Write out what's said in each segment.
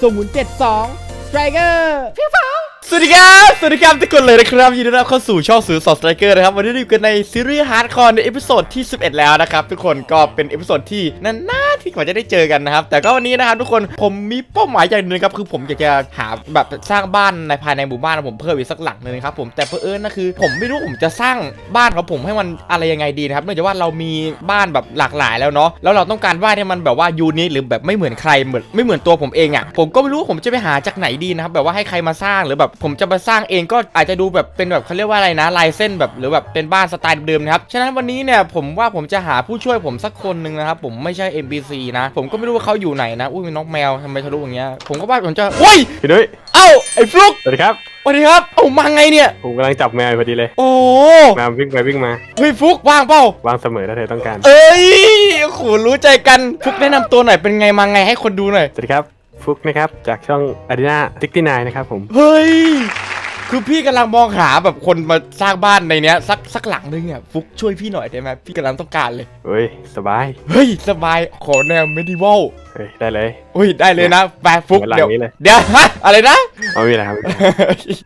072 Striker พี่ฟ้า สวัสดีครับ สวัสดีครับทุกคนเลยนะครับยินดีต้อนรับเข้าสู่ช่องสื่อสอดสไตรเกอร์นะครับ วันนี้เราอยู่กันในซีรีส์ฮาร์ดคอร์ในเอพิโซดที่ 11 แล้วนะครับ ทุกคนก็เป็นเอพิโซดที่นานๆที่กว่าจะได้เจอกันนะครับ แต่ก็วันนี้นะครับทุกคนผมมีเป้าหมายอย่างหนึ่งครับ คือผมอยากจะหาแบบสร้างบ้านในภายในหมู่บ้านของผมเพิ่มอีกสักหลังหนึ่งครับผมแต่เพอเอิญนะคือ ผมไม่รู้ผมจะสร้างบ้านของผมให้มันอะไรยังไงดีนะครับเนื่องจากว่าเรามีบ้านแบบหลากหลายแล้วเนาะแล้วเราต้องการบ้านที่มันแบบว่ายูนิคหรือแบบไม่เหมือนใครเหมือนไม่เหมือนตัวผมเองอะผมก็ไม่รู้ผมจะไปหาจากไหนดีนะครับแบบว่าให้ใครมาสร้างหรือแบบผมจะมาสร้างเองก็อาจจะดูแบบเป็นแบบเขาเรียกว่าอะไรนะลายเส้นแบบหรือแบบเป็นบ้านสไตล์เดิมๆนะครับฉะนั้นวันนี้เนี่ยผมว่าผมจะหาผู้ช่วยผมสักคนหนึ่งนะครับผมไม่ใช่ NPC นะ ผมก็ไม่รู้ว่าเขาอยู่ไหนนะอุ้ยมีน้องแมวทำไมทะลุอย่างเงี้ยผมก็ว่าผมจะโอ้ยพี่นุ้ยเอ้าไอ้ฟลุกสวัสดีครับสวัสดีครับเอ้ามาไงเนี่ย ผมกำลังจับแมวอยู่พอดีเลย โอ้แมววิ่งไปวิ่งมาเฮ้ยฟลุกว่างเปล่า วางเสมอถ้าเธอต้องการ เอ้ยโอ้โหรู้ใจกันฟุกแนะนำตัวหน่อยเป็นไงมาไงให้คนดูหน่อยสวัสดีครับ ฟุกนะครับ จากช่องอารีนาติ๊กตี้นนะครับผม เฮ้ย คือพี่กำลังมองหาแบบคนมาสร้างบ้านในเนี้ยสักสักหลังนึงอะฟุกช่วยพี่หน่อยได้ไหมพี่กำลังต้องการเลย เฮ้ย สบาย เฮ้ยสบายขอแนวเมดิวอลเฮ้ยได้เลย อุ้ยได้เลยนะแปลฟุกเหมือนหลังเดี๋ยวนี้เลยเดี๋ยวฮะอะไรนะเอามีอะไรครับ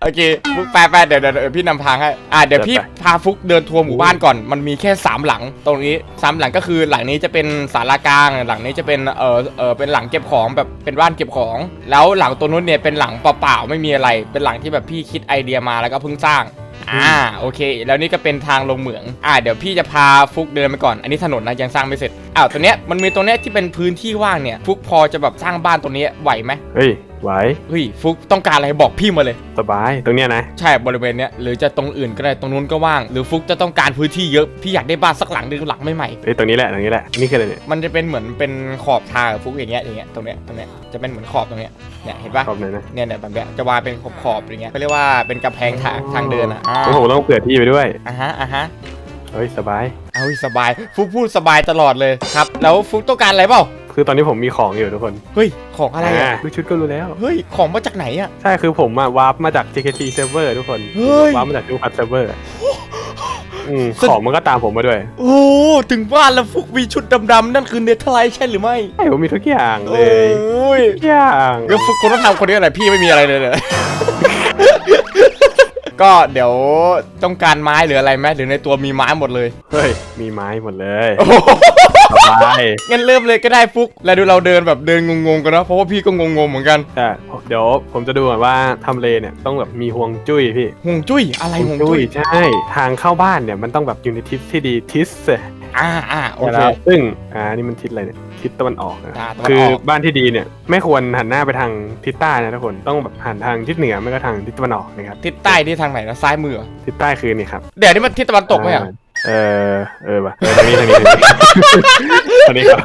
โอเคฟุกแปลแปลเดี๋ยวเดี๋ยวเดี๋ยวพี่นำทางให้อ่าเดี๋ยวพี่จัดไปพาฟุกเดินทัวร์หมู่บ้านก่อนมันมีแค่สามหลัง ตรงนี้สามหลังก็คือหลังนี้จะเป็นศาลากลางหลังนี้จะเป็นเออเออเป็นหลังเก็บของแบบเป็นบ้านเก็บของ แล้วหลังตัวนู้นเนี่ยเป็นหลังเปล่าๆไม่มีอะไร เป็นหลังที่แบบพี่คิดไอเดียมาแล้วก็เพิ่งสร้าง อ่าโอเค แล้วนี่ก็เป็นทางลงเหมือง อ่า เดี๋ยวพี่จะพาฟุกเดินไปก่อน อันนี้ถนนนะยังสร้างไม่เสร็จอ้าวตัวเนี้ยมันมีตรงเนี้ยที่เป็นพื้นที่ว่างเนี่ย ฟุกพอจะแบบสร้างบ้านตรงนี้ไหวไหมเฮ้ย ไหวเฮ้ยฟุกต้องการอะไรบอกพี่มาเลย สบายตรงเนี้ยนะ ใช่บริเวณเนี้ยหรือจะตรงอื่นก็ได้ตรงนู้นก็ว่าง หรือฟุกจะต้องการพื้นที่เยอะพี่อยากได้บ้านสักหลังหนึงหลังไม่ใหม่เฮ้ยตรงนี้แหละตรงนี้แหละนี่คืออะไรเนี่ยมันจะเป็นเหมือนเป็นขอบทางฟุกอย่างเงี้ยอย่างเงี้ยตรงเนี้ยตรงเนี้ยจะเป็นเหมือนขอบตรงเนี้ยเนี่ยเห็นปะขอบเลยนะเนี่ยเนี่ยแบบเนี้ยจะวางเป็นขอบขอบๆอย่างเงี้ยเขาเรียกว่าเป็นกำแพงทางทางเดินอะอ่าโอ้โหต้องเผื่อที่ไปด้วยอะฮะอะฮะเฮ้ยสบาย เอาสบายฟุกพูดสบายตลอดเลยครับแล้วฟุกต้องการอะไรเปล่า คือตอนนี้ผมมีของอยู่ทุกคนเฮ้ยของอะไรอะดูชุดก็รู้แล้ว เฮ้ยของมาจากไหนอะ ใช่คือผมอะวาร์ปมาจาก JKT server ทุกคนเฮ้ย วาร์ปมาจากดูพัดเซิร์ฟเวอร์อืมสุดของมันก็ตามผมมาด้วยโอ้ถึงว่าแล้วฟุกมีชุดดำๆนั่นคือเนเธอร์ไลท์ใช่หรือไม่ใช่ผมมีทุกอย่างเลโอ้ยยทุกอย่างก็ฟุกคนต้องทำคนนี้อะไรพี่ไม่มีอะไรเลยเลย ก็เดี๋ยวต้องการไม้หรืออะไรไหมหรือในตัวมีไม้หมดเลย เฮ้ยมีไม้หมดเลย โอ้โห สบายงั้นเริ่มเลยก็ได้ฟุก แล้วดูเราเดินแบบเดินงงๆกันนะเพราะว่าพี่ก็งงๆเหมือนกันใช่เดี๋ยวผมจะดูก่อนว่าทำเลเนี่ยต้องแบบมีห่วงจุ้ยพี่ห่วงจุ้ยอะไรห่วงจุ้ยใช่ทางเข้าบ้านเนี่ยมันต้องแบบอยู่ในทิศที่ดีทิศเอ่าอ่าโอเคแล้วซึ่งอ่านี่มันทิศอะไรเนี่ยทิศตะวันออกนะอ่าตะวันออกคือบ้านที่ดีเนี่ยไม่ควรหันหน้าไปทางทิศใต้นะทุกคนต้องแบบหันทางทิศเหนือไม่ก็ทางทิศตะวันออกนะครับทิศใต้ที่ทางไหนนะซ้ายมือเหรอทิศใต้คือนี่ครับเดี๋ยวนี่มันทิศตะวันตกไหมอะ เออเออว่ะเออทางนี้ทางนี้ทางนี้ทางนี้ครับ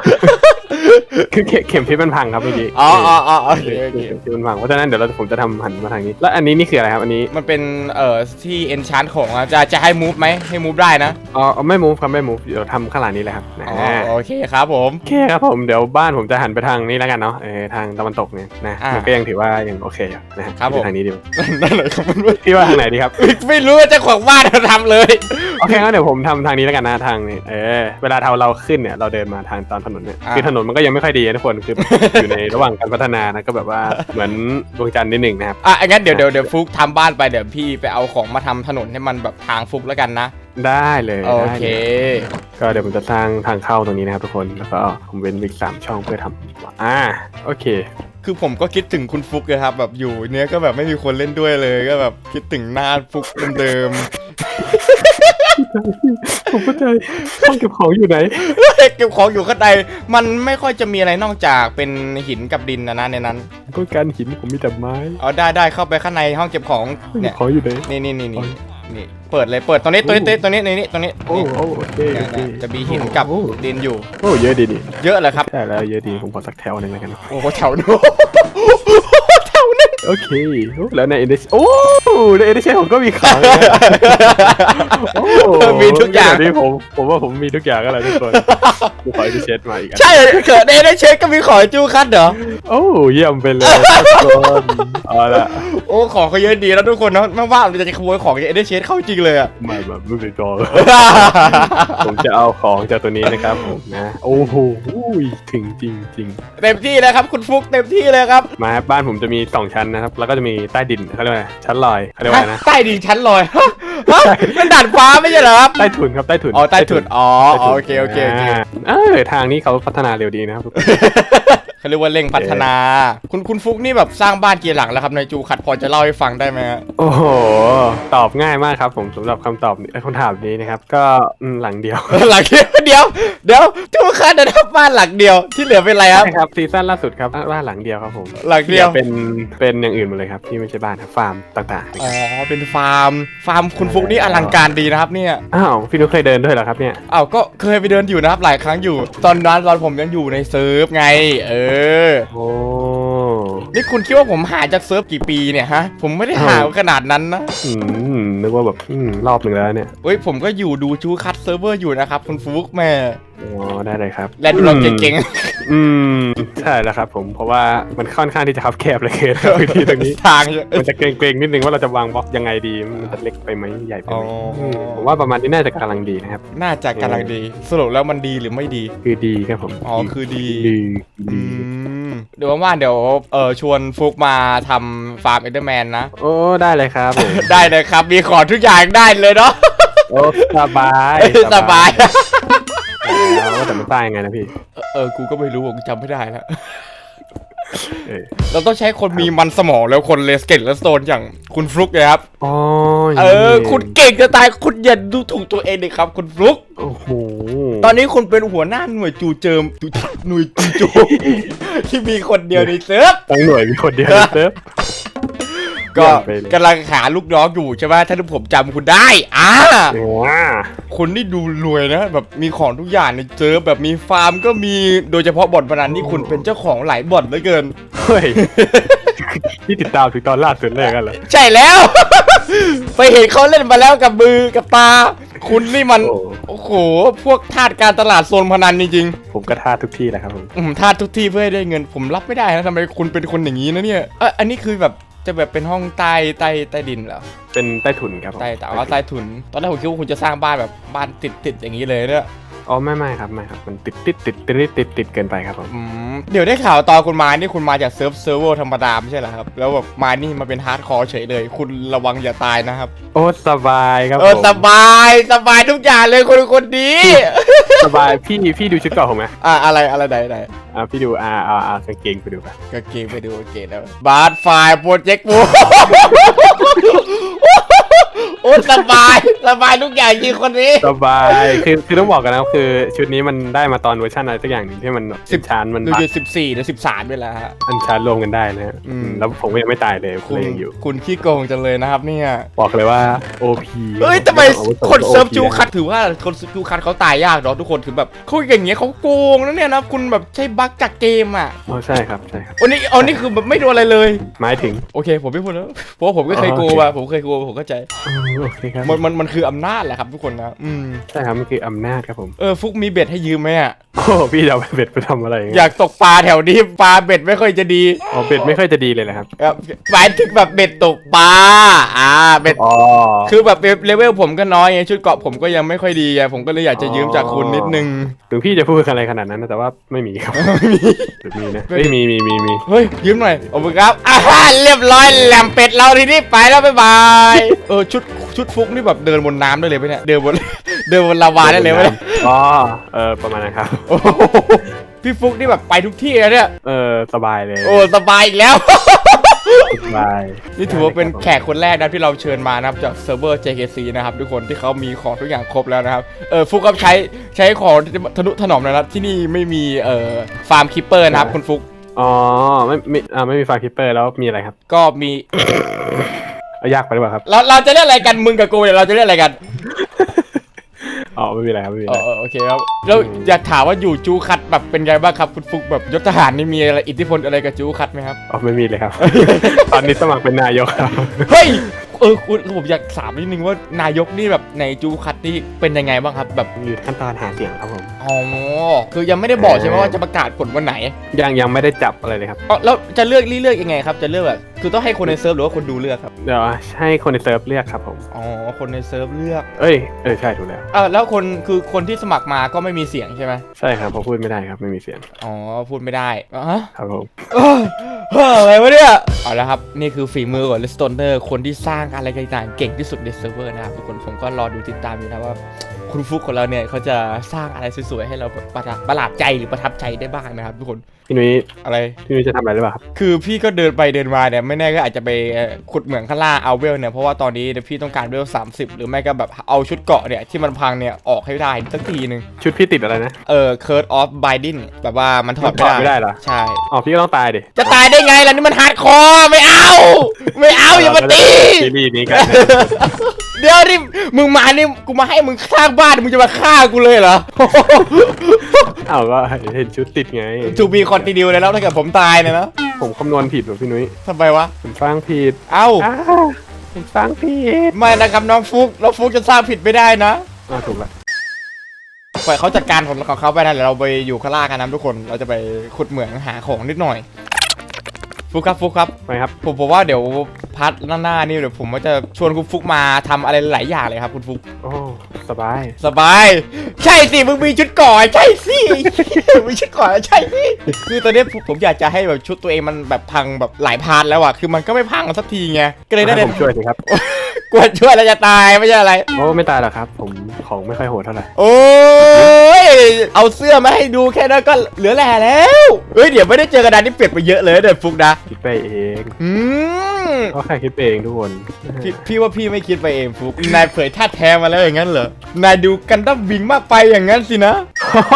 คือเขเข็มทิศมันพังครับเมื่อกี้อ๋ออ๋ออ๋อโอเคโอเค เข็มทิศมันพังเพราะฉะนั้นเดี๋ยวเราผมจะทำหันมาทางนี้ แล้วอันนี้นี่คืออะไรครับ อันนี้ มันเป็นเอ่อที่เอนชานของอะจะจะให้มูฟไหมให้มูฟได้นะอ๋อเอาไม่ move ครับไม่ move เดี๋ยวทำข้างหลังนี้เลยครับอ๋อนะโอเคครับผม โอเคครับผมเดี๋ยวบ้านผมจะหันไปทางนี้แล้วกันเนาะเออทางตะวันตกเนี่ยนะอ่ามัมันก็ยังถือว่ายังโอเคอยู่นะฮะครับผม ไปทางนี้ดีกว่านั่นเลยครับมันพี่ว่าทางไหนดีครับ ไม่รู้ว่าเจะของบ้านทำเลย โอเคงั้นเดี๋ยวผมทำทางนี้แล้วกันนะทางนี้เออเวลาเราเราขึ้นเนี่ยเราเดินมาทางตามถนนเนี่ยอ่า คือถนนมันก็ยังไม่ค่อยดีนะทุกคนคือ อยู่ในระหว่างการพัฒนานะก็แบบว่าเหมือนดวงจันทร์นิดหนึ่งนะครับ อะงั้นเดี๋ยวเดี๋ยวเดี๋ยวฟุกทำบ้านไปเดี๋ยวพี่ไปเอาของมาทำถนนให้มันแบบทางฟุกแล้วกันนะ ได้เลยโอได้เคเลยก็เดี๋ยวผมจะสร้างทางเข้าตรงนี้นะครับทุกคนแล้วก็ผมเว้นอีกสามช่องเพื่อทำอ่าโอเค คือผมก็คิดถึงคุณฟุกเลยครับ แบบอยู่เนี้ยก็แบบไม่มีคนเล่นด้วยเลยก็แบบคิดถึงหน้าฟุกเดิม ผมเข้าใจห้องเก็บของอยู่ไหนๆเก็บของอยู่ข้างในมันไม่ค่อยจะมีอะไรนอกจากเป็นหินกับดินนะนะในนั้นต้องการหินผมมีแต่ไม้เอาได้ได้เข้าไปข้างในห้องเก็บของห้องเก็เนี่บยของอยู่ไหนนี่นี่นี่นี่นี่เปิดเลยเปิดตรงนี้ตรงนี้ตรงนี้นี่นี่ตรงนี้โอ้นี่โอ้โอเคเนี่ยโอเคเนี่ยจะมีหินกับโอ้ดินอยู่โอ้เยอะดีนี่เยอะเลยครับใช่แล้วเยอะดีผมขอสักแถวหนึ่งแล้วกันโอ้โหแถวนู้นแถวนึง โโอเคโอ้แล้วในเอเดชโอ้ในเอเดชผมก็มีของนะโอ้มีทุกอย่างเดี๋วนี้ผมผมว่าผมมีทุกอย่างก็แล้วทุกคนกูขอเอเดชมาอีกอันใช่เกิดในได้เช็คก็มีของจูคัตเหรอ โอ้เยี่ยมไปเลยทุกคนเอาละโอ้ของเขาเยอะดีแล้วทุกคนเนาะไม่ว่าเราจะขโมยของจากเอเดเชสเข้าจริงเลยอะไม่แบบไม่เป็นกองผมจะเอาของจากตัวนี้นะครับผมนะโอ้โหถึงจริงจริงเต็มที่เลยครับคุณฟุกเต็มที่เลยครับๆมาครับบ้านผมจะมีสองชั้นนะครับ แล้วก็จะมีใต้ดินเขาเรียกว่าอะไรชั้นลอยเขาเรียกว่าอะไรนะใต้ดินชั้นลอยฮะเป็นด่านฟ้าไม่ใช่เหรอครับใต้ถุนครับใต้ถุนอ๋อใต้ถุนอ๋อใต้ถุนโอเคโอเคโอเคาเออทางนี้เขาพัฒนาเร็วดีนะครับทุกคน เขาเรียกว่าเร่งพัฒนา คุณคุณฟุกนี่แบบสร้างบ้านกี่หลังแล้วครับในจูคัดพอจะเล่าให้ฟังได้ไหมฮะโอ้โห ตอบง่ายมากครับ ผมสำหรับคำตอบนี้เอ้ยคำถามนี้นะครับ ก็อืมหลังเดียว หลังเดียวเดี๋ยวเดี๋ยวจูคัดนะครับบ้านหลังเดียวที่เหลือเป็นอะไรครับ ใช่ครับซีซั่นล่าสุดครับบ้านหลังเดียวครับผมหลังเดียว เป็นเป็นอย่างอื่นหมดเลยครับที่ไม่ใช่บ้านครับฟาร์มต่างอ๋อเป็นฟาร์ม ฟาร์มคุณฟุกนี่อลังการดีนะครับเนี่ย ๆอ้าวพี่นุ๊กเคยเดินด้วยเหรอครับเนี่ย อ้าวก็เคยไปเดินอยู่นะครับหลายครั้งอยู่ ตอนนั้นตอนผมยังอยู่ในเซิร์ฟไง เออโอ้นี่คุณคิดว่าผมหาจากเซิร์ฟกี่ปีเนี่ยฮะ ผมไม่ได้หาขนาดนั้นนะอืมนึกว่าแบบอืมรอบหนึ่งแล้วเนี่ยเฮ้ยผมก็อยู่ดูจูคัดเซิร์ฟเวอร์อยู่นะครับคุณฟุกแม่อ๋อได้เลยครับและดูเราเก่งอืมใช่แล้วครับผมเพราะว่ามันค่อนข้างที่จะคับแคบเหลยเกินครับพื้นที่ตรงนี้ ๆทางเยอะมันจะเกรงๆนิดนึงว่าเราจะวางบล็อกยังไงดี มันจะเล็กไปไหมใหญ่ไปไหมอ๋ออืมผมว่าประมาณนี้น่าจะกำลังดีนะครับ น่าจะกำลังดี สรุปแล้วมันดีหรือไม่ดี คือดีครับผมอ๋อคือดี ดีอืดีม เดี๋ยวว่างๆเดี๋ยวเออชวนฟุกมาทำฟาร์มเอเดอร์แมนนะ โอ้ได้เลยครับผม ได้เลยครับ มีของทุกอย่างได้เลยเนาะโอ้สบายสบายแล้วแต่มันสร้างยังไงนะพี่ เออ กูก็ไม่รู้อะกูจำไม่ได้แล้ว เออเราต้องใช้คนมีมันสมองแล้วคนเลสเกตและสโตนอย่างคุณฟลุกเลยครับ อ๋อเออ คุณเก่งจะตายคุณอย่าดูถูกตัวเองเลยครับ คุณฟลุก โอ้โห ตอนนี้คุณเป็นหัวหน้าหน่วยจูเจิมหน่วยจูโจมที่มีคนเดียวในเซิร์ฟทั้งหน่วยมีคนเดียวในเซิร์ฟ ก็เยี่ยมไปเลยกำลังหาลูกน้องอยู่ใช่ไหมถ้าผมจำคุณได้ อ่าว้าคุณนี่ดูรวยนะ แบบมีของทุกอย่างในเซิร์ฟแบบมีฟาร์มก็มีโดยเฉพาะบ่อนพนันนี่คุณเป็นเจ้าของหลายบ่อนเหลือเกิน เฮ้ยที่ติดตามถึงตอนล่าสุดเลยกันเหรอใช่แล้ว ไปเห็นเขาเล่นมาแล้วกับมือกับตา คุณนี่มัน โอ้โอ้โหพวกทาสการตลาดโซนพนันจริงผมก็ท่าทุกที่แหละครับผมๆผมทาสทุกที่เพื่อให้ได้เงิน ผมรับไม่ได้นะทำไมคุณเป็นคนอย่างนี้นะเนี่ยเอยอันนี้คือแบบ จะแบบเป็นห้องใต้ใต้ใต้ดินเหรอเป็นใต้ถุนครับผมใต้แต่ว่าใต้ถุน ตอนแรกผมคิดว่าคุณจะสร้างบ้านแบบบ้านติดติดๆอย่างนี้เลยเนี่ยอ๋อไม่ไม่ครับไม่ครับมันติดติดติดติดติดติดติดเกินไปครับผมอืมเดี๋ยวได้ข่าวตอนคุณมานี่คุณมาจากเซิร์ฟเซิร์ฟเวอร์ธรรมดาไม่ใช่เหรอครับ แล้วแบบมานี่มาเป็นฮาร์ดคอร์เฉยเลย คุณระวังอย่าตายนะครับ โอ้สบายครับเออผมสบายสบายทุกอย่างเลยคนคนดี สบายพี่พี่ดูชุดเก่าผมไหมอะอะไรอะไรไหนไหนอ่าพี่ดูอ่าอ่าอ่ากางเกงไปดูป่ะก็เกมไปดูเกมแล้วบาร์ดไฟล์โปรเจกต์บู โอ้สบายสบายทุกอย่างจริงคนนี้ สบาย คือคือต้องบอกกันนะคือชุดนี้มันได้มาตอนเวอร์ชันอะไรสักอย่างหนึ่งที่มันสิสิบบชานมันดูจะสิบสี่หรือสิบสามไปแล้วฮะ อันชานรวมกันได้นะฮะอืมอืม แล้วผมก็ยังไม่ตายเลยผมคุณเลยยังอยู่ คุณขี้โกงจังเลยนะครับเนี่ยบอกเลยว่า OP เอ้ยทำไมอาวุโสคนเซิร์ฟ OP จูคัดถือว่าคนเซิร์ฟจูคัดเขาตายยากเนาะทุกคนถือแบบเขาอย่างเงี้ยเขาโกงนะเนี่ยนะคุณแบบใช้บั๊กจากเกมอะอ๋อใช่ครับใช่ครับ อันนี้อันนี้คือแบบไม่โดนอะไรเลย หมายถึง โอเค ผมไม่พูดแล้วเพราะว่าผมก็เคยอ๋อโกโองเคมาผมเคยโกงผมเข้าใจอ๋อโอเคครับมันมันมันคืออำนาจแหละครับทุกคนนะอืมใช่ครับมันคืออำนาจครับผมเออฟุกมีเบ็ดให้ยืมไหมอะโอ้พี่จะเอาเบ็ดไปทำอะไรอยากตกปลาแถวนี้ปลาเบ็ดไม่ค่อยจะดีอ๋อเบ็ดไม่ค่อยจะดีเลยนะครับครับหมายถึงแบบเบ็ดตกปลาอ่าเบ็ด อ๋อ คือแบบเลเวลผมก็น้อยไงชุดเกราะผมก็ยังไม่ค่อยดีไงผมก็เลยอยากจะยืมจากคุณนิดนึง ถึงพี่จะพูดอะไรขนาดนั้นนะแต่ว่าไม่มีครับหรือมีนะเฮ้ยมีมีมีมีเฮ้ย ยืมหน่อยขอบคุณครับอ่าเรียบร้อยแหลมเป็ดเราทีนี้ไปแล้วบ๊ายบาย เออชุด ชุดฟุกนี่แบบเดินบนน้ำได้เลยไหมเนี่ยเดินบน เดินบนลาวาได้เลยไหมเนี่ยอ๋อเออประมาณนั้นครับ โอ้โหพี่ฟุกนี่แบบไปทุกที่เลยเนี่ยเออสบายเลยโอ้สบายอีกแล้ว สบายนี่ถือว่าเป็นแขกคนแรกนะที่เราเชิญมานะครับจากเซิร์ฟเวอร์ JKC นะครับทุกคนที่เขามีของทุกอย่างครบแล้วนะครับเออฟุกก็ใช้ใช้ของทนุถนอมนะครับที่นี่ไม่มีเอ่อฟาร์มคิปเปอร์นะครับคุณฟุกอ๋อไม่ไม่อ่าไม่มีฟาคิปเปอร์แล้วมีอะไรครับ ก็มี เอายากไปหรือเปล่าครับเราเราจะเรียกอะไรกันมึงกับกูเนี่ยเราจะเรียกอะไรกันอ๋อไม่มีอะไรครับไม่มีเออะไรอเออโอเคครับแล้วอยากถามว่าอยู่จูคัดแบบเป็นไงบ้างครับคุณฟุกแบบยศทหารนี่มีอะไรอิทธิพลอะไรกับจูคัดไหมครับ อ๋อไม่มีเลยครับ ตอนนี้สมัครเป็นนายกครับ เฮ้ยเออคุณผมอยากถามนิดนึงว่านายกนี่แบบในจูคัดนี่เป็นยังไงบ้างครับแบบอยู่ขั้นตอนหาเสียงครับผมอ๋อคือยังไม่ได้บอกใช่ไหมว่าจะประกาศผลวันไหนยังยังไม่ได้จับอะไรเลยครับอ๋อแล้วจะเลือกเลือกยังไงครับ จะเลือกแบบ คือต้องให้คนในเซิร์ฟหรือว่าคนดูเลือกครับ เดี๋ยวให้คนในเซิร์ฟเรียกครับผม อ๋อ คนในเซิร์ฟเลือก เอ้ย เออใช่ถูกแล้วอ่าแล้วคนคือคนที่สมัครมาก็ไม่มีเสียงใช่ไหมใช่ครับเพราะพูดไม่ได้ครับไม่มีเสียง อ๋อ พูดไม่ได้อ๋อครับผมเอ้ยเฮ้ยอะไรวะเนี่ย เอาละครับ นี่คือฝีมือของเลสโตนเนอร์ คนที่สร้างอะไรต่างๆเก่งที่สุดในเซิร์ฟเวอร์นะครับทุกคน ผมก็รอดูติดตามอยู่นะว่า คุณฟุกของเราเนี่ยเขาจะสร้างอะไรสวยๆให้เราประทับประหลาดใจหรือประทับใจได้บ้างนะครับทุกคนพี่นุ้ยอะไร พี่นุ้ยจะทำอะไรหรือเปล่าครับคือพี่ก็เดินไปเดินมาเนี่ยไม่แน่ก็อาจจะไปเอ่อขุดเหมืองข้างล่างเอาเวลเนี่ยเพราะว่าตอนนี้เนี่ยพี่ต้องการเวล30 หรือไม่ก็แบบเอาชุดเกราะเนี่ยที่มันพังเนี่ยออกให้ได้สักทีหนึ่งชุดพี่ติดอะไรนะ เออ Curse of Binding แบบว่ามันถอดมันถอดไม่ได้เหรอ ใช่ อ๋อพี่ก็ต้องตายดิจะตายได้ไงล่ะนี่มันฮาร์ดคอร์ไม่เอา ไม่เอาอย่ามาตีซีรีส์นี้กันนะ เดี๋ยวนี่มึงมานี่กูมาให้มึงสร้างบ้านมึงจะมาฆ่ากูเลยเหรอ อ้าวก็เห็นชุดติดไง จูบีคอนติเนียเลยแล้วถ้าเกิดผมตายเนี่ยนะผมคำนวณผิดเหรอพี่นุ้ยทำไมวะ ผมสร้างผิดเอ้าอ้าผมสร้างผิดไม่นะครับน้องฟุกน้องฟุกจะสร้างผิดไม่ได้นะอ่าถูกละปล่อยเขาจัดการของของเขาไปนะเดี๋ยวเราไปอยู่ข้างล่างกันนะทุกคนเราจะไปขุดเหมืองหาของนิดหน่อย ฟุกครับฟุกครับไปครับ ผมผมว่าเดี๋ยวพัดหน้าๆนี่เดี๋ยวผมว่าจะชวนคุณฟุกมาทำอะไรหลายอย่างเลยครับคุณฟุก โอ้ สบาย สบาย ใช่สิมึงมีชุดเก่อนใช่สิ มีชุดเก่อนใช่สิคือตอนนี้ผมผมอยากจะให้แบบชุดตัวเองมันแบบพังแบบหลายพาร์ทแล้วอะคือมันก็ไม่พังสักทีไงก็เลยได้ให้แต่ ผมช่วยสิครับ กลัวช่วยแล้วจะตายไม่ใช่อะไร โอ้ไม่ตายหรอกครับ ผมของไม่ค่อยโหดเท่าไหร่โอ้ย เอาเสื้อมาให้ดูแค่นั้นก็เหลือแหล่แล้วเอ้ย เดี๋ยวไม่ได้เจอกันนานนี่เปลี่ยนไปเยอะเลยเดี๋ยวฟุกนะ คิดไปเองอืมก็แค่คิดไปเองทุกคนพี่พี่ว่าพี่ไม่คิดไปเองฟุก นายเผยท่าแท้มาแล้วอย่างนั้นเหรอ นายดูกันดั้มบิงมากไปอย่างนั้นสินะ โอ้โห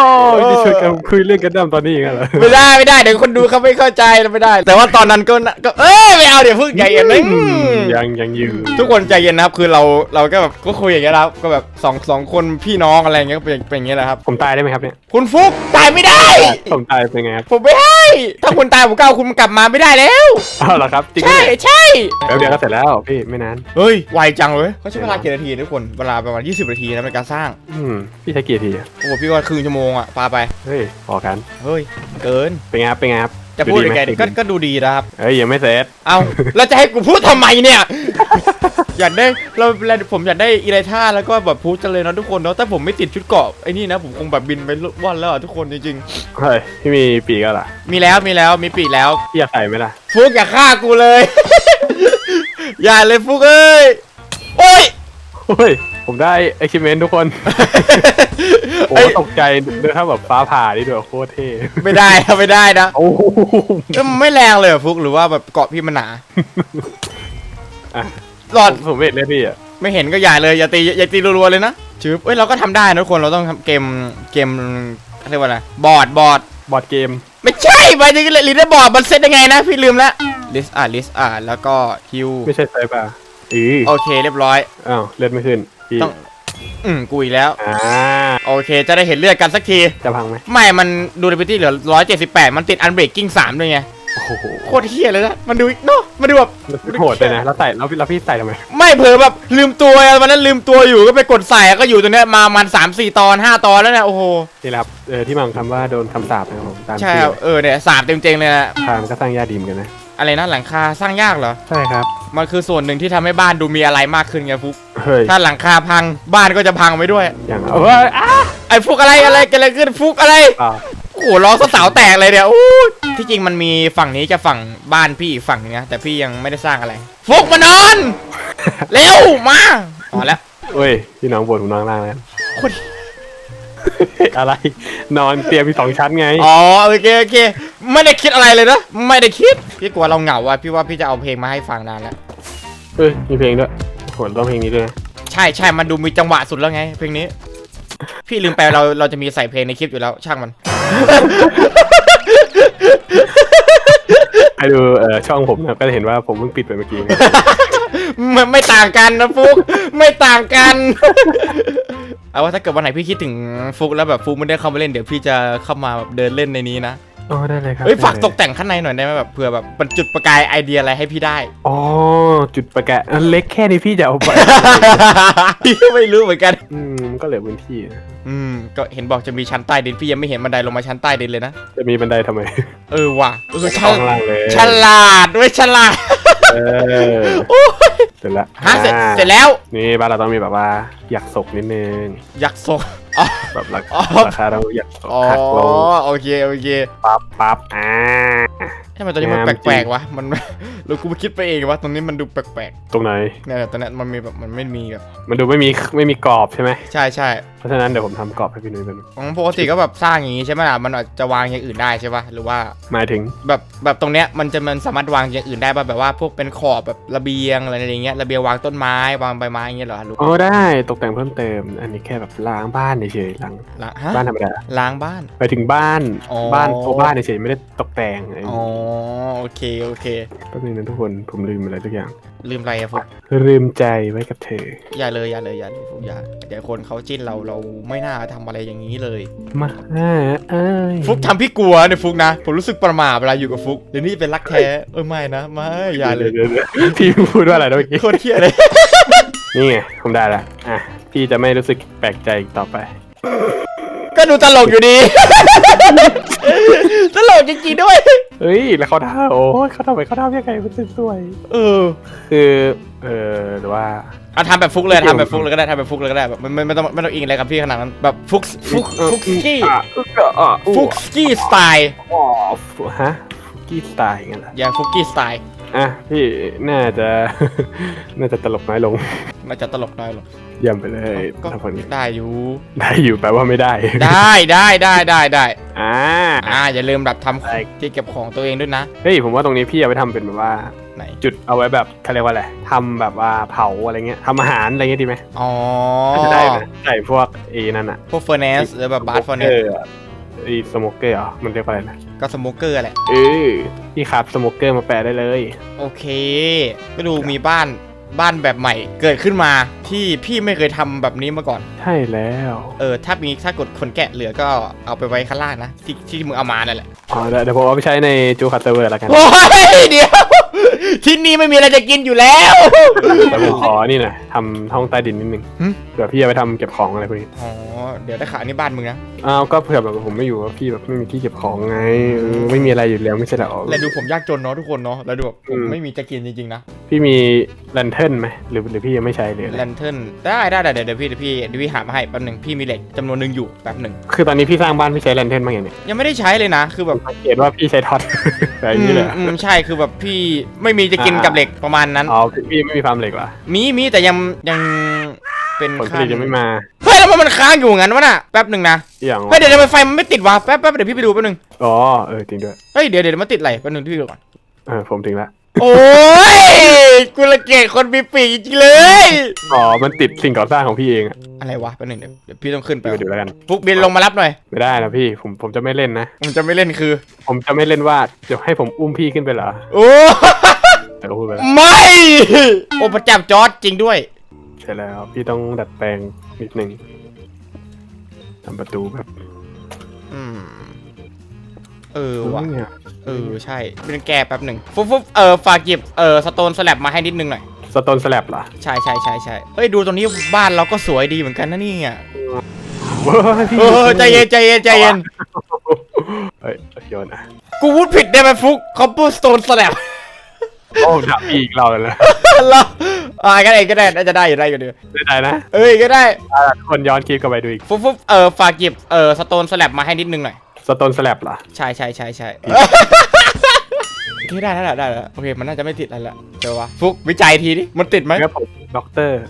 จะชวนกันคุยเรื่องกันดั้มตอนนี้อีกันเหรอไม่ได้ไม่ได้เดี๋ยวคนดูเขาไม่เข้าใจไม่ได้ แต่ว่าตอนนั้นก็น่ะก็เอ้ยไม่เอาเดี๋ยวพึ่งใจเย็นนะอืมยังยังอยู่ทุกคนใจเย็นนะครับ คือเราเราก็แบบก็คุยอย่างเงี้ยนะครับก็แบบสองสองคนพี่น้องอะไรอย่างเงี้ยก็เป็นเป็นอย่างเงี้ยแหละครับ ผมตายได้ไหมครับเนี่ย คุณฟุกตายไม่ได้ ผมตายเป็นไงครับผมไม่ให้ ถ้าคุณตายผมก็เอาคุณกลับมาไม่ได้แล้ว อ้าวเหรอครับ จริงไหมใช่เนี่ยใช่แป๊บเดียวก็เสร็จแล้วพี่ไม่นาน เฮ้ยไวจังเลยเขาใช้เวลากี่นาทีทุกคนเวลาประมาณ20 นาทีนะในการสร้างอืมพี่ใช้กี่ทีอะโอ้โหพี่ว่าครึ่งชั่วโมงอะปาไปเฮ้ยพอกันเฮ้ยเกิน เป็นไงครับเป็นไงครับจะพูดยังไงไหมก็ก็ดูดีนะครับ เฮ้ยยังไม่เสร็จ เอาแล้วจะให้กูพูดทำไมเนี่ย อยากได้เราผมอยากได้อีไลท่าแล้วก็แบบพูดจังเลยนะทุกคนเนาะถ้าผมไม่ติดชุดเกราะไอ้นี่นะผมคงแบบบินไปว่อนแล้วอะทุกคนจริงเฮ้ยพี่มีปีกแล้วเหรอๆมีแล้วมีแล้วมีปีกแล้ว พี่อยากใส่ไหมล่ะฟุกอย่าฆ่ากูเลย อย่าเลยฟุกเอ้ยโอ้ย เฮ้ยผมได้ไอคิเมนทุกคนโอ้เอ้ยตกใจเดินถ้าแบบฟ้าผ่านี่ด้วยโคตรเท่ไม่ได้นะไม่ได้นะโอ้โหเอ้ยมันไม่แรงเลยเหรอฟุกหรือว่าแบบเกาะพี่มันหนา อะ หลอด ผมไม่เห็นเลยพี่อะไม่เห็นก็อย่าเลยอย่าตีอย่าตีรัวๆเลยนะชืบเอ้ยเราก็ทำได้นะทุกคนเราต้องทำเกมเกมเขาเรียกว่าอะไรบอร์ดบอร์ดบอร์ดเกม ไม่ใช่ไปถึงลีดเดอร์บอร์ดมันเซตยังไงนะพี่ลืมแล้วลิสอ่าลิสอ่าแล้วก็ฮิวไม่ใช่ไซป่ะอือโอเคเรียบร้อย อ้าวเลือดไม่ขึ้นพี่ต้อง อืมกูอีกแล้ว อ่าโอเค จะได้เห็นเลือดกันสักที จะพังไหมไม่มันดูในพื้นที่เหลือ 178 มันติดอันเบรกกิ้ง3ด้วยไง โอ้โหโคตรเฮี้ยเลยนะมันดูเนาะมันดูแบบโหดเลยนะแล้วใส่แล้วพี่แล้วพี่ใส่ทำไมไม่เผลอแบบลืมตัวอะวันนั้นลืมตัวอยู่ก็ไปกดใส่ก็อยู่ตรงเนี้ยมามันสามสี่ตอนห้าตอนแล้วเนี่ยโอ้โหนี่แหละครับเออที่มังคำว่าโดนคำสาปนะครับผมตามใช่ชื่ครับอเออเนี่ยสามเต็มๆเลยนะทางก็สร้างยาดีเหมอนกันนะอะไรนะหลังคาสร้างยากเหรอใช่ครับมันคือส่วนหนึ่งที่ทำให้บ้านดูมีอะไรมากขึ้นไงฟุกเฮ้ยถ้าหลังคาพังบ้านก็จะพังไปด้วย อย่างเอาเฮ้ยอ้าไอ้ฟุกอะไรอะไรกันอะไรขึ้นฟุกอะไรเปล่า โอ้โหล้อสาวๆแตกเลยเนี่ยอู้ที่จริงมันมีฝั่งนี้จะฝั่งบ้านพี่อีกฝั่งนึงนะแต่พี่ยังไม่ได้สร้างอะไรฟุกมานอนเร็วมาอ๋อแล้วเฮ้ยพี่น้องปวดหูน้องล่างแล้วโคตรอะไร นอนเตียงมีสองชั้นไงอ๋อโอเคโอเค ไม่ได้คิดอะไรเลยนะไม่ได้คิดพี่กลัวเราเหงาอะพี่ว่าพี่จะเอาเพลงมาให้ฟังนานแล้วเอ้ยมีเพลงด้วยโหต้องเพลงนี้ด้วยนะใช่ใช่มันดูมีจังหวะสุดแล้วไง เพลงนี้ พี่ลืมไปเราเราจะมีใส่เพลงในคลิปอยู่แล้วช่างมัน ใครดูเอ่อช่องผมนะก็จะเห็นว่าผมเพิ่งปิดไปเมื่อกี้ไม่ไม่ต่างกันนะฟุก ไม่ต่างกัน เอาว่าถ้าเกิดวันไหนพี่คิดถึงฟุกแล้วแบบฟุกไม่ได้เข้ามาเล่นเดี๋ยวพี่จะเข้ามาเดินเล่นในนี้นะ อ๋อได้เลยครับเฮ้ยฝากได้ตลกแต่งข้างในหน่อยได้ไหมแบบเผื่อแบบมันจุดประกายไอเดียอะไรให้พี่ได้อ๋อจุดประกายอันเล็กแค่นี้พี่จะเอาไป พี่ก็ไม่รู้เหมือนกัน อืมก็เหลือพื้นที่นะอืมก็เห็นบอกจะมีชั้นใต้ดินพี่ยังไม่เห็นบันไดลงมาชั้นใต้ดินเลยนะจะมีบันไดทำไม เออว่ะเออฉเข้าข้างล่างเลย ฉลาดด้วยฉลาดเออเสร็จละฮะเสร็จอ่าเสร็จแล้วนี่บ้านเราต้องมีแบบว่าอยากศกนิดนึงอยากส่งอ๋อ แบบราอ๋อราคาต้องอยากศกอ๋อหักลงโอเคโอเคปั๊บปั๊บอ่าทำไมตอนนี้มันงามแปลกจริงๆวะมันหรือกูคิดไปเองวะตรงนี้มันดูแปลกตรงไหนๆเนี่ยตอนนี้มันมีแบบมันไม่มีแบบมันดูไม่มีไม่มีกรอบใช่ไหมใช่ใช่เพราะฉะนั้นเดี๋ยวผมทำกรอบให้พี่นุ้ยเป็นงของปกติก็แบบสร้างอย่างงี้ใช่ไหมล่ะมันอาจจะวางอย่างอื่นได้ใช่ป่ะหรือว่าหมายถึงแบบแบบตรงเนี้ยมันจะมันสามารถวางอย่างอื่นได้ป่ะแบบว่าพวกเป็นขอบแบบระเบียงอะไรอย่างเงี้ยระเบียงวางต้นไม้วางใบไม้อย่างเงี้ยเหรอลูกอ๋อได้ตกแต่งเพิ่มเติม อันนี้แค่แบบล้างบ้านเฉยๆล้างล้างฮะบ้านธรรมดาล้างบ้าน ไปถึงบ้านอ๋อ บ้านตัวบ้านเฉยๆไม่ได้ตกแต่งไอ้อ๋อโอเคโอเค แป๊บนึงนะทุกคนผมลืมอะไรทุกอย่าง ลืมอะไรอะฟุกลืมใจไว้กับเธออย่าเลยอย่าเลยอย่าเลยฟุกอย่าเดี๋ยวคนเขาจิ้นเราเราไม่น่าทำอะไรอย่างนี้เลย มาอ่าเอ้ยฟุกทำพี่กลัวเนี่ยฟุกนะ ผมรู้สึกประหม่าเวลาอยู่กับฟุกเดี๋ยวนี้เป็นรักแท้เออไม่นะไม่อย่าเลยดี๋วดี๋วดี๋วพี่พูดว่าอะไรนะเมื่อกี้โคตรเที่ยเลย นี่ไงผมได้ละอะ พี่จะไม่รู้สึกแปลกใจอีกต่อไป ก็ดูตลกอยู่ดี ตลกจริงๆด้วย เฮ้ย แล้วเขาทำโอ้ยเขาทำไปเขาทำยังไงมันสวยเออๆคือ เออหรือว่า เอาทำแบบฟุกเลยทำแบบฟุกเลยก็ได้ทำแบบฟุกเลยก็ได้แบบไม่ไม่ไม่ต้องไม่ต้องอิงอะไรกับพี่ขนาดนั้นแบบฟุกฟุกฟุกกี้อะอะฟุกกี้สไตล์อ๋อฮะฟุกกี้สไตล์อย่างเงี้ยเหรออย่างฟุกกี้สไตล์อะพี่น่าจะ น่าจะตลกน้อยลง มันจะตลกน้อยลง เยี่ยมไปเลยก็ทำคนนี้ได้อยู่ ได้อยู่แปลว่าไม่ได้ ได้ได้ได้ได้ได้อ่าอ่าอย่าลืมแบบทได้ำที่เก็บของตัวเองด้วยนะเฮ้ยผมว่าตรงนี้พี่เอาไปทำเป็นแบบว่าไหนจุดเอาไว้แบบเขาเรียกว่าอะไรทำแบบว่าเผาอะไรเงี้ยทำอาหารอะไรเงี้ยดีไหมอ๋อน่าจะได้นะใส่พวกเอนั่นอะพวกเฟอร์เนสหรือแบบบาร์เฟอร์เนสไอสโมเกอร์เหรอ มันเรียกว่าอะไรนะ ก็สโมเกอร์แหละ เออพี่ครับสโมเกอร์มาแปลได้เลย โอเค ก็ดูมีบ้าน บ้านแบบใหม่เกิดขึ้นมาที่พี่ไม่เคยทำแบบนี้มาก่อน ใช่แล้ว เออถ้ามีถ้ากดขนแกะเหลือก็เอาไปไว้ข้างล่างนะที่ที่มึงเอามานั่นแหละอ๋อเดี๋ยวเดี๋ยวผมเอาไปใช้ในจูคัตเตอร์เวอร์แล้วกันโอ้ยเดี๋ยว ที่นี่ไม่มีอะไรจะกินอยู่แล้ว แต่ผมขอนี่หน่อยทำห้องใต้ดินนิดนึงหึ เผื่อพี่เอาไปทำเก็บของอะไรพวกนี้อ๋อ เดี๋ยวได้ข่าวนี่บ้านมึงนะ อ้าวก็เผื่อแบบผมไม่อยู่ว่าพี่แบบไม่มีที่เก็บของไงเออไม่มีอะไรอยู่แล้วไม่ใช่เหรอ แล้วดูผมยากจนเนาะทุกคนเนาะ แล้วดูแบบผมอืม ไม่มีจะกินจริงๆนะ พี่มีแลนเทิร์นไหมหรือหรือพี่ยังไม่ใช้เลยอะไรแลนเทิร์นได้ได้ได้เดี๋ยวเดี๋ยวพี่เดี๋ยวพี่เดี๋ยวพี่หามาให้แป๊บหนึ่งพี่มีเหล็กจำนวนหนึ่งอยู่แป๊บหนึ่งคือตอนนี้พี่สร้างบ้านพี่ใช้แลนเทิร์นบ้างอย่างเนี้ยยังไม่ได้ใช้เลยนะ คือแบบสังเกตว่าพี่ใช้ท็อต แบบนี้เลยอืมอืมใช่คือแบบพี่ไม่มีจะกินอ่ากับเหล็กประมาณนั้น อ๋อพี่ไม่มีฟาร์มเหล็กเหรอมีมีแต่ยังยังเป็นผลผลิตยังไม่มา เฮ้ยแล้วมันมันค้างอยู่งั้นวะน่ะแป๊บหนึ่งนะอย่างเฮ้ยเดี๋ยวเดี๋ยวไฟมันไม่ติดวะแป๊บแป๊บเดี๋ยวพี่ไปดูแป๊บหนึงอ๋อเออจริงด้วยเฮ้ยเดี๋ยวเดี๋ยวมันติดอะไรแป๊บหนึงพี่ดูก่อนเออผมถึงละโอ้ยกูละเกลียดคนมีปีกจริงๆเลย อ๋อ มันติดสิ่งก่อสร้างของพี่เอง อะอะไรวะแป๊บหนึงเดี๋ยวเดี๋ยวพี่ต้องขึ้นไปไปดูแล้วกันฟุกบินลงมารับหน่อย ไม่ได้นะพี่ ผมผมจะไม่เล่นนะ ผมจะไม่เล่นคือ ผมจะไม่เล่นว่าเดี๋ยวให้ผมอุ้มพี่ขึ้นไปเหรอ โอ้ แต่ก็พูดไปแล้วไม่ โอ้ประจับจอร์ดจริงด้วย ใช่แล้วพี่ต้องดัดแปลงนิดนึงทำประตูแบบอืม เออว่ะเนี่ยเออใช่เป็นแกแป๊บหนึ่งฟุ๊บฟุ๊บเออฝากหยิบเออสโตนสแลบมาให้นิดนึงหน่อย สโตนสแลบเหรอใช่ใช่ใช่ใช่เฮ้ยดูตรงนี้บ้านเราก็สวยดีเหมือนกันนะเนี่ยเว้ยพี่เออใจเย็นใจเย็นใจเย็น เฮ้ยโยนอะ กูพูดผิดได้ไหมฟุกคอมโพสโตนสแลบ โอ้ดับอีกเราเลยนะแล้วอ่าก็ได้ก็ได้น่าจะได้อยู่ได้อยู่ดีได้ใจนะ เอ้ยก็ได้อ่าทุกคนย้อนคลิปกลับไปดูอีกฟุ๊บฟุ๊บเออฝากหยิบเออสโตนสแลบมาให้นิดนึงหน่อยสโตนสแลบเหรอใช่ใช่ใช่ใช่โอเคได้แล้วได้แล้วโอเคมันน่าจะไม่ติดอะไรละเจอวะฟุกวิจัยทีดิมันติดไหมครับผมด็อกเตอร์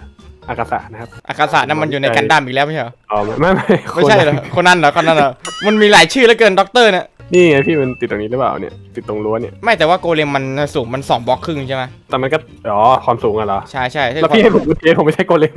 อากาศะนะครับอากาศะนั่นมันอยู่ในกันดั้มอีกแล้วไม่ใช่เหรออ๋อไม่ไม่ไม่ไม่ใช่เหรอคนนั้นเหรอคนนั้นเหรอมันมีหลายชื่อเหลือเกินด็อกเตอร์เนี่ย นี่ไงพี่มันติดตรงนี้หรือเปล่าเนี่ยติดตรงรั้วเนี่ยไม่แต่ว่าโกเลมมันสูงมันสองบล็อกครึ่งใช่ไหมแต่มันก็อ๋อความสูงอะเหรอใช่ใช่ใช่แล้วพี่ให้ผมดูเทสผมไม่ใช่โกเลม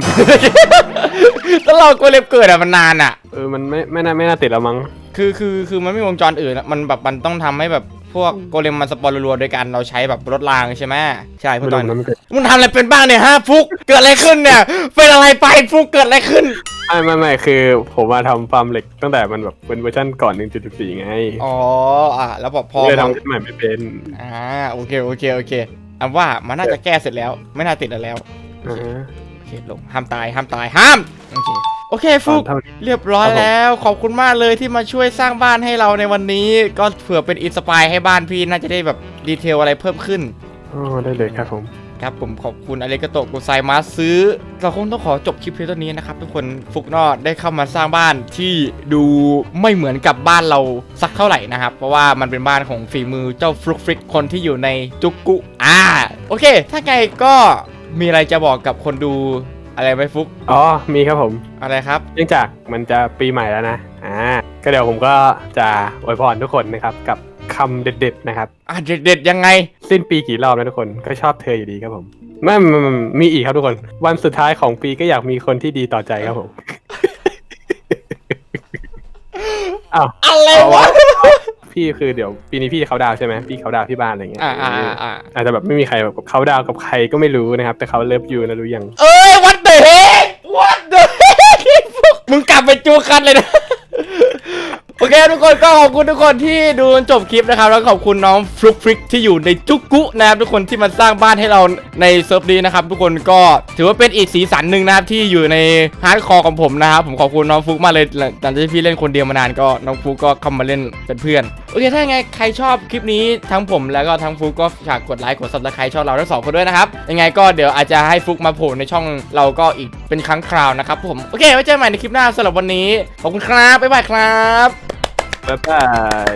แล้วเราโกเลมเกิดอะมันนานอะเออมันไม่ไม่น่าไม่น่าติดแล้วมั้งคือคือคือมันไม่มีวงจรอื่นอะมันแบบมันต้องทำให้แบบพ วกโกเลมมันสปอนรัวๆโดยการเราใช้แบบรถรางใช่ไหมใช่เพื่ไม่อตรู้อนนะมันเกิดมึงทำอะไรเป็นบ้างเนี่ยฮะฟุกเกิดอะไรขึ้นเนี่ยเป็นอะไรไปฟุกเกิดอะไรขึ้นไม่ไม่ไม่คือผมมาทำฟาร์มเหล็กตั้งแต่มันแบบเป็นเวอร์ชันก่อน 1.14 ไงอ๋ออะแล้วพอพอเลยทำขึ้นใหม่ไม่เป็นอ่าโอเคโอเคโอเคอันว่ามันน่าจะแก้เสร็จแล้ว ไม่น่าติดแล้วอ่าโอเคลงห้ามตายห้ามตายห้ามโอเค โอเคตฟุอนกเท่านี้เรียบร้อยครับผมแล้ว ขอบคุณมากเลยที่มาช่วยสร้างบ้านให้เราในวันนี้ ก็เผื่อเป็นอินสปายให้บ้านพี่น่าจะได้แบบดีเทลอะไรเพิ่มขึ้นอ๋อได้เลยครับผมครับผมขอบคุณอเลกโตกุไซมาซื้อ เราคงต้องขอจบคลิปเพียงเท่านี้นะครับ ทุกคนฟุกนอดได้เข้ามาสร้างบ้านที่ดูไม่เหมือนกับบ้านเราสักเท่าไหร่นะครับ เพราะว่ามันเป็นบ้านของฝีมือเจ้าฟลุกฟริกคนที่อยู่ในจุกกุอ่าโอเค ถ้าไงก็มีอะไรจะบอกกับคนดู อะไรไหมฟุกอ๋อ มีครับผม อะไรครับ เนื่องจากมันจะปีใหม่แล้วนะ อ่า ก็เดี๋ยวผมก็จะอวยพรทุกคนนะครับ กับคำเด็ดๆนะครับ อะเด็ดๆยังไง สิ้นปีกี่รอบแล้วทุกคน ก็ชอบเธออยู่ดีครับผมไม่ไม่ไม่มีอีกครับทุกคน วันสุดท้ายของปีก็อยากมีคนที่ดีต่อใจครับผม อ้าว อะไรวะ พี่คือเดี๋ยวปีนี้พี่เขาดาวน์ใช่ไหมพี่เขาดาวน์ที่บ้านอะไรเงี้ยอ่าอ่าอ่าอาจจะแบบไม่มีใครแบบเขาดาวน์กับใครก็ไม่รู้นะครับ แต่เขาเลิฟยูนะรู้ยัง เอ้ย what the heck what the heck มึงกลับไปจูคันเลยนะ โอเคทุกคนก็ขอบคุณทุกคนที่ดูจนจบคลิปนะครับ แล้วขอบคุณน้องฟลุกฟริกที่อยู่ในจุกกุนะครับทุกคนที่มาสร้างบ้านให้เราในเซิร์ฟนี้นะครับ ทุกคนก็ถือว่าเป็นอีกสีสันหนึ่งนะครับที่อยู่ในฮาร์ดคอร์ของผมนะครับผมขอบคุณน้องฟลุกมากเลยหลังจากที่พี่เล่นคนเดียวมานานก็น้องฟลุกก็เข้ามาเล่นเป็นเพื่อนโอเคถ้ายังไงใครชอบคลิปนี้ทั้งผมแล้วก็ทั้งฟลุกก็ฝากกดไลค์กดซับสไครต์ช่องเราทั้งสองคนด้วยนะครับยังไงก็เดี๋ยวอาจจะให้ฟลุกมาโผล่ในช่องเราก็อีกเป็นครั้งคราวนะครับผม โอเค ไว้เจอกันใหม่ในคลิปหน้าสำหรับวันนี้ ขอบคุณครับ บ๊ายบายครับ บ๊ายบาย